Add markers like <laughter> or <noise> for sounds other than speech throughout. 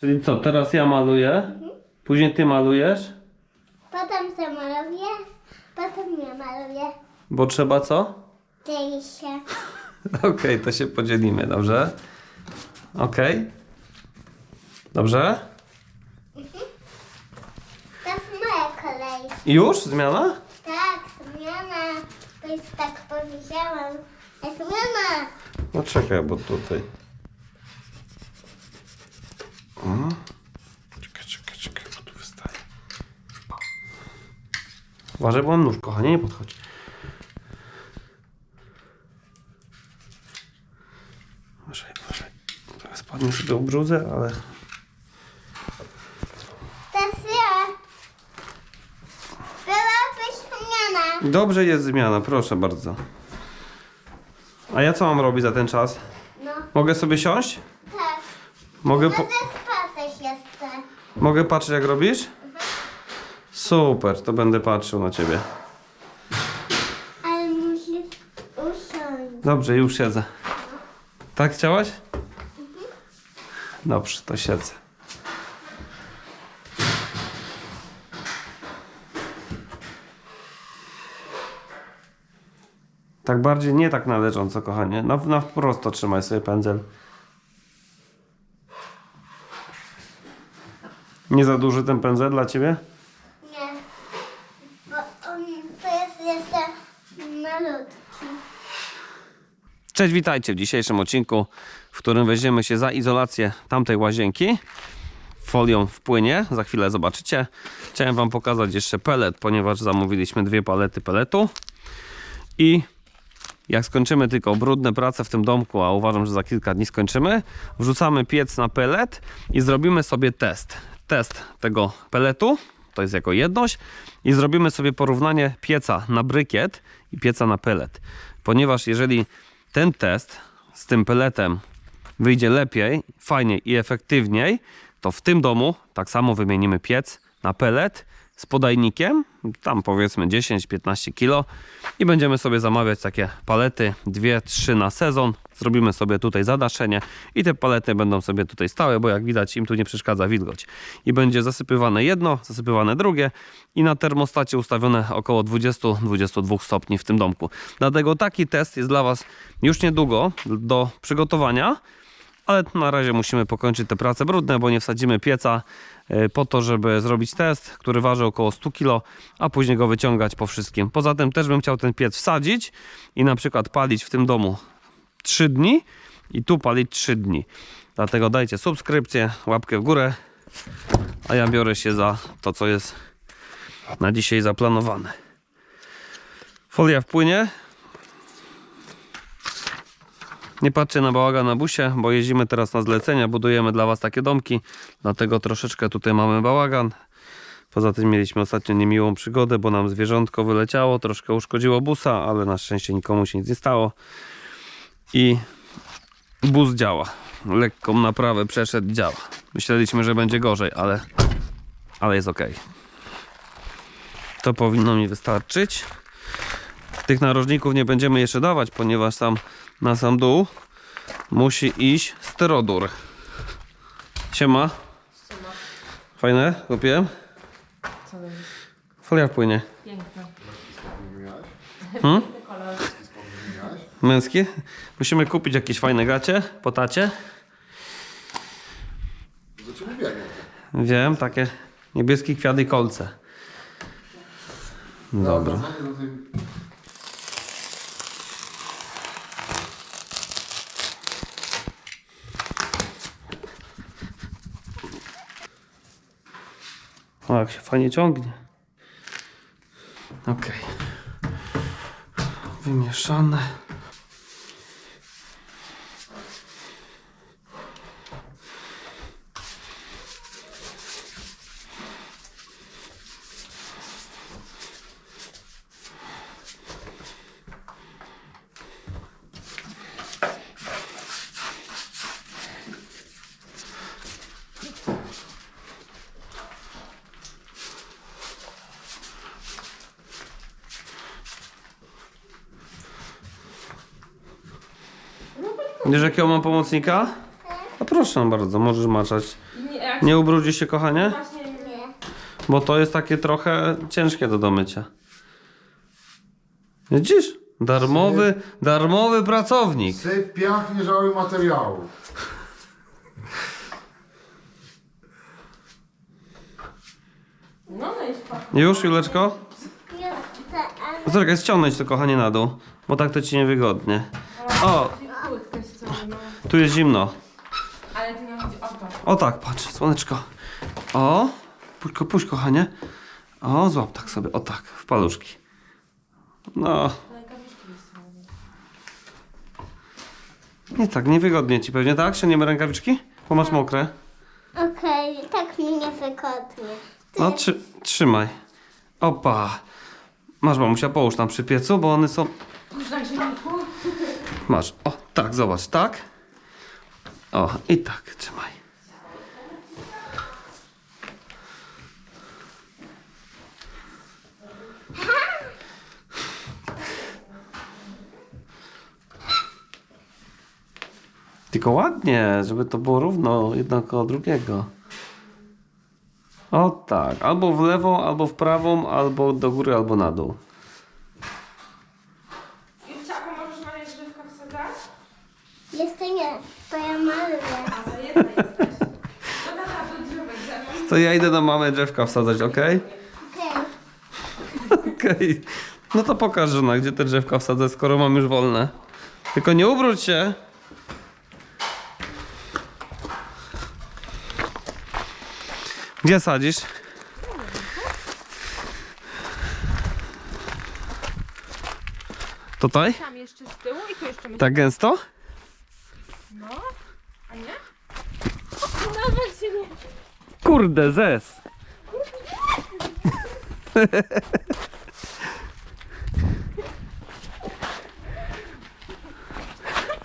Czyli co, teraz ja maluję, później ty malujesz, Potem zamaluję, potem ja maluję. bo trzeba co? Dzieli się. <laughs> Okej, to się podzielimy, dobrze? Okej. Dobrze? To jest moja kolej. Już? Zmiana? Tak, zmiana. To jest tak powiedziałam. Jest zmiana. No czekaj, bo tutaj. O. Czekaj, czekaj, czekaj, bo tu wystaje. Uważaj, bo mam nóż, kochanie, nie podchodź. Uważaj, uważaj. Teraz spadnie sobie obruzę, ale... To ja. Byłabyś zmiana. Dobrze jest zmiana, proszę bardzo. A ja co mam robić za ten czas? No, Mogę sobie siąść? tak. Mogę, No po... Mogę patrzeć jak robisz? Super, to będę patrzył na ciebie. Ale musisz usiąść. Dobrze, już siedzę. Tak chciałaś? Dobrze, to siedzę. Tak bardziej, nie tak należąco, kochanie. Na, na prosto trzymaj sobie pędzel. Nie za duży ten pędzel dla ciebie? Nie. Bo on to jest jeszcze malutki. Cześć, witajcie w dzisiejszym odcinku, w którym weźmiemy się za izolację tamtej łazienki. Folią wpłynie, za chwilę zobaczycie. Chciałem Wam pokazać jeszcze pelet, ponieważ zamówiliśmy dwie palety peletu. I jak skończymy tylko brudne prace w tym domku, a uważam, że za kilka dni skończymy, wrzucamy piec na pelet i zrobimy sobie test. Test tego peletu, to jest jako jedność, i zrobimy sobie porównanie pieca na brykiet i pieca na pelet. Ponieważ jeżeli ten test z tym peletem wyjdzie lepiej, fajniej i efektywniej, to w tym domu tak samo wymienimy piec na pelet z podajnikiem, tam powiedzmy 10-15 kg i będziemy sobie zamawiać takie palety, 2-3 na sezon. Zrobimy sobie tutaj zadaszenie i te palety będą sobie tutaj stałe, bo jak widać im tu nie przeszkadza wilgoć. I będzie zasypywane jedno, zasypywane drugie i na termostacie ustawione około 20-22 stopni w tym domku. Dlatego taki test jest dla Was już niedługo do przygotowania ale na razie musimy pokończyć te prace brudne, bo nie wsadzimy pieca y, po to, żeby zrobić test, który waży około 100 kg, a później go wyciągać po wszystkim. Poza tym też bym chciał ten piec wsadzić i na przykład palić w tym domu 3 dni i tu palić 3 dni. Dlatego dajcie subskrypcję, łapkę w górę, a ja biorę się za to, co jest na dzisiaj zaplanowane. Folia wpłynie, nie patrzcie na bałagan na busie, bo jeździmy teraz na zlecenia, budujemy dla Was takie domki, dlatego troszeczkę tutaj mamy bałagan. Poza tym mieliśmy ostatnio niemiłą przygodę, bo nam zwierzątko wyleciało, troszkę uszkodziło busa, ale na szczęście nikomu się nic nie stało. I bus działa. Lekką naprawę przeszedł, działa. Myśleliśmy, że będzie gorzej, ale, ale jest ok. To powinno mi wystarczyć. Tych narożników nie będziemy jeszcze dawać, ponieważ tam na sam dół musi iść sterodur. Siema. Fajne? Kupiłem? Co? Folia wpłynie. Piękne. Hmm? Męskie? Musimy kupić jakieś fajne gacie po tacie. Ciebie wiem. Wiem, takie niebieskie kwiaty i kolce. Dobra. Tej- O, jak się fajnie ciągnie. Ok. Wymieszane. Wiesz jakiego mam pomocnika? A proszę bardzo, możesz maczać. Nie, ubrudzi się, kochanie? Właśnie Nie. Bo to jest takie trochę ciężkie do domycia. Widzisz? Darmowy, darmowy pracownik. Syp piach, nie żałuj materiału. No, no i. Już, Juleczko? Jeszcze, ale No Czekaj, ściągnąć to, kochanie, na dół. Bo tak to ci niewygodnie. O. tu jest zimno. Ale tu nie chodzi o to. O tak, patrz, słoneczko. O, puść, ko- puść kochanie. O, złap tak sobie, o tak, w paluszki. No, Rękawiczki jest nie tak, niewygodnie ci pewnie, tak? Sięgniemy rękawiczki? Bo masz mokre. okej, tak mi nie wygodnie. Ty, No, trzy, trzymaj. Opa. Masz, mamusia, połóż tam przy piecu, bo one są... Już na ziemniku? Masz, o, tak, zobacz, tak. O, i tak, trzymaj. Tylko ładnie, żeby to było równo jedno koło drugiego. O tak, albo w lewą, albo w prawą, albo do góry, albo na dół. Julcia, a pomożesz Maria drzewka wsadzać? jeszcze nie, to ja maluję. A za jedna jesteś. No do drzewek. To ja idę do mamy drzewka wsadzać, ok? Okej, Okej. No to pokaż żona, gdzie te drzewka wsadzę, skoro mam już wolne. Tylko nie ubróć się. Gdzie sadzisz? Tutaj? Tam jeszcze z tyłu i tu jeszcze my. Tak gęsto? No, a nie? Nawet się nie... Kurde, zes.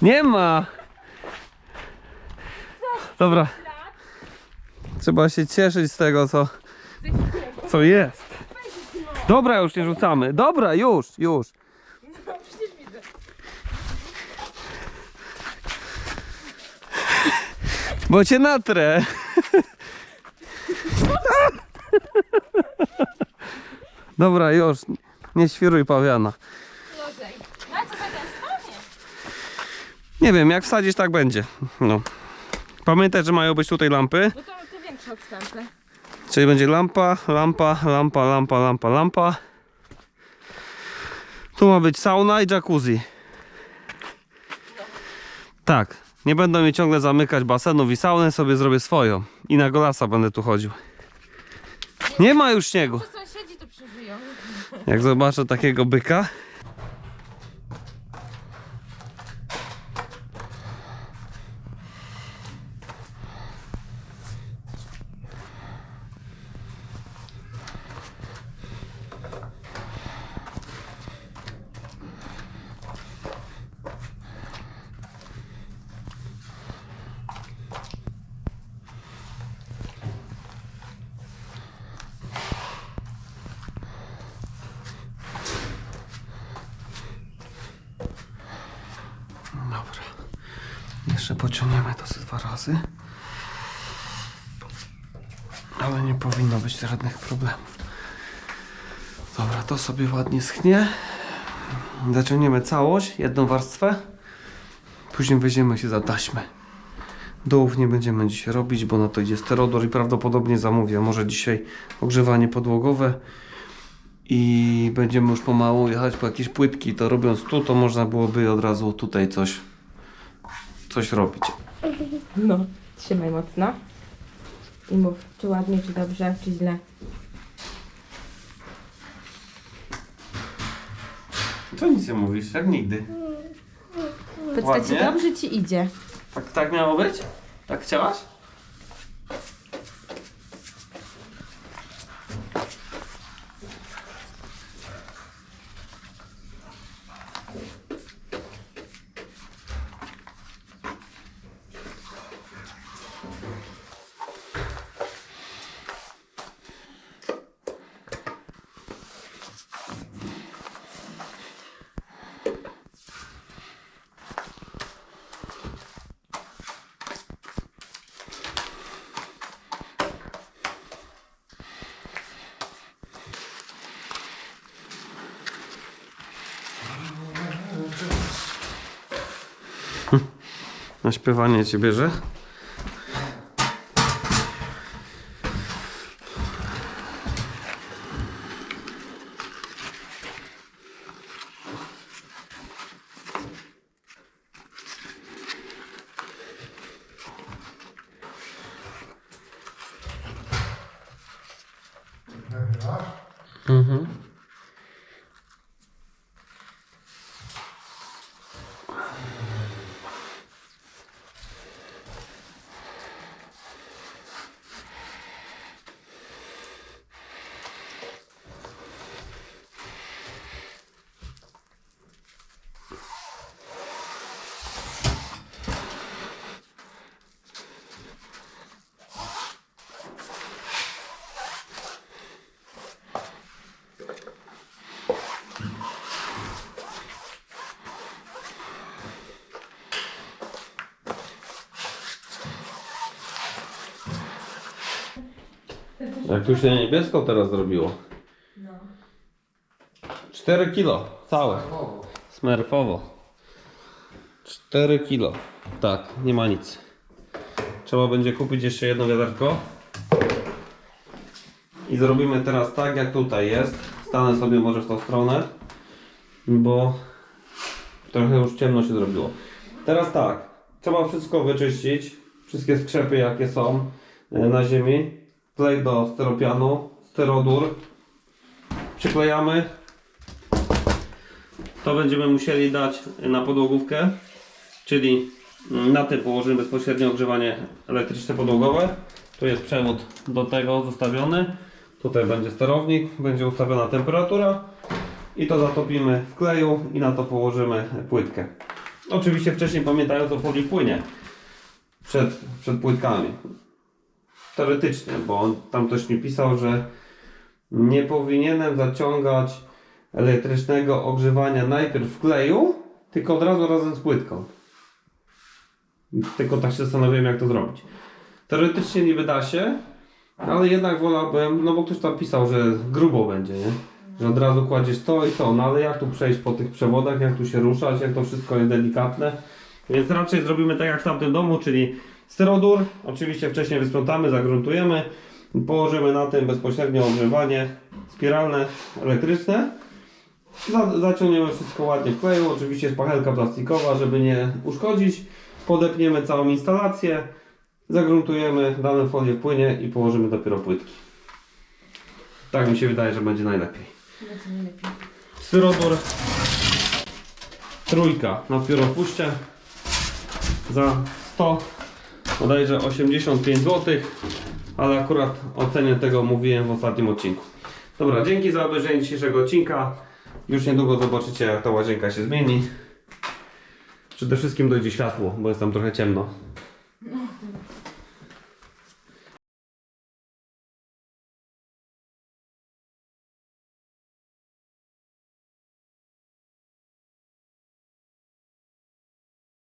Nie ma. Dobra. Trzeba się cieszyć z tego, co, co jest. Dobra, już nie rzucamy. Dobra, już, już. Bo cię natrę. Dobra, już. Nie świruj pawiana. No a co za gęsto? Nie. Nie wiem, jak wsadzisz, tak będzie. No. Pamiętaj, że mają być tutaj lampy. No to większe. Czyli będzie lampa, lampa, lampa, lampa, lampa, lampa. Tu ma być sauna i jacuzzi. Tak. Nie będą mi ciągle zamykać basenów i sauny, sobie zrobię swoją. I na golasa będę tu chodził. Nie ma już śniegu. Czy sąsiedzi to przeżyją? Jak zobaczę takiego byka. Dobra. Jeszcze pociągniemy to ze dwa razy. Ale nie powinno być żadnych problemów. Dobra, to sobie ładnie schnie. Zaciągniemy całość, jedną warstwę. Później weźmiemy się za taśmę. Dołów nie będziemy dzisiaj robić, bo na to idzie sterodor i prawdopodobnie zamówię. Może dzisiaj ogrzewanie podłogowe i będziemy już pomału jechać po jakieś płytki. To robiąc tu, to można byłoby od razu tutaj coś, coś robić. No. Trzymaj mocno. I mów, czy ładnie, czy dobrze, czy źle. To nic nie mówisz, jak nigdy. Ładnie? ci dobrze ci idzie. Tak, tak miało być? Tak chciałaś? Na śpiewanie cię bierze. Jak tu się niebiesko teraz zrobiło? 4 kilo, całe. Smerfowo. 4 kilo. Tak, nie ma nic. Trzeba będzie kupić jeszcze jedno wiaderko. I zrobimy teraz tak, jak tutaj jest. Stanę sobie może w tą stronę, bo trochę już ciemno się zrobiło. Teraz tak, trzeba wszystko wyczyścić. Wszystkie skrzepy, jakie są e, na ziemi. Klej do steropianu, sterodur. Przyklejamy. To będziemy musieli dać na podłogówkę, czyli na tym położymy bezpośrednio ogrzewanie elektryczne podłogowe. Tu jest przewód do tego zostawiony. Tutaj będzie sterownik, będzie ustawiona temperatura i to zatopimy w kleju i na to położymy płytkę. Oczywiście wcześniej pamiętając o folii płynie przed, przed płytkami. Teoretycznie, bo tam ktoś mi pisał, że nie powinienem zaciągać elektrycznego ogrzewania najpierw w kleju, tylko od razu razem z płytką. Tylko tak się zastanawiałem, jak to zrobić. Teoretycznie niby da się, ale jednak wolałbym, no bo ktoś tam pisał, że grubo będzie, nie? Że od razu kładziesz to i to, no ale jak tu przejść po tych przewodach, jak tu się ruszać, jak to wszystko jest delikatne. Więc raczej zrobimy tak jak w tamtym domu, czyli Sterodur oczywiście wcześniej wysprzątamy, zagruntujemy. Położymy na tym bezpośrednio ogrzewanie spiralne, elektryczne. Zaciągniemy wszystko ładnie w kleju, oczywiście spachelka plastikowa, żeby nie uszkodzić. Podepniemy całą instalację, zagruntujemy, damy folię w płynie i położymy dopiero płytki. Tak mi się wydaje, że będzie najlepiej. Będzie najlepiej. Styrodor trójka na pióropuście za 100 bodajże 85 zł ale akurat o cenie tego mówiłem w ostatnim odcinku. Dobra dzięki za obejrzenie dzisiejszego odcinka. Już niedługo zobaczycie jak ta łazienka się zmieni. Przede wszystkim dojdzie światło bo jest tam trochę ciemno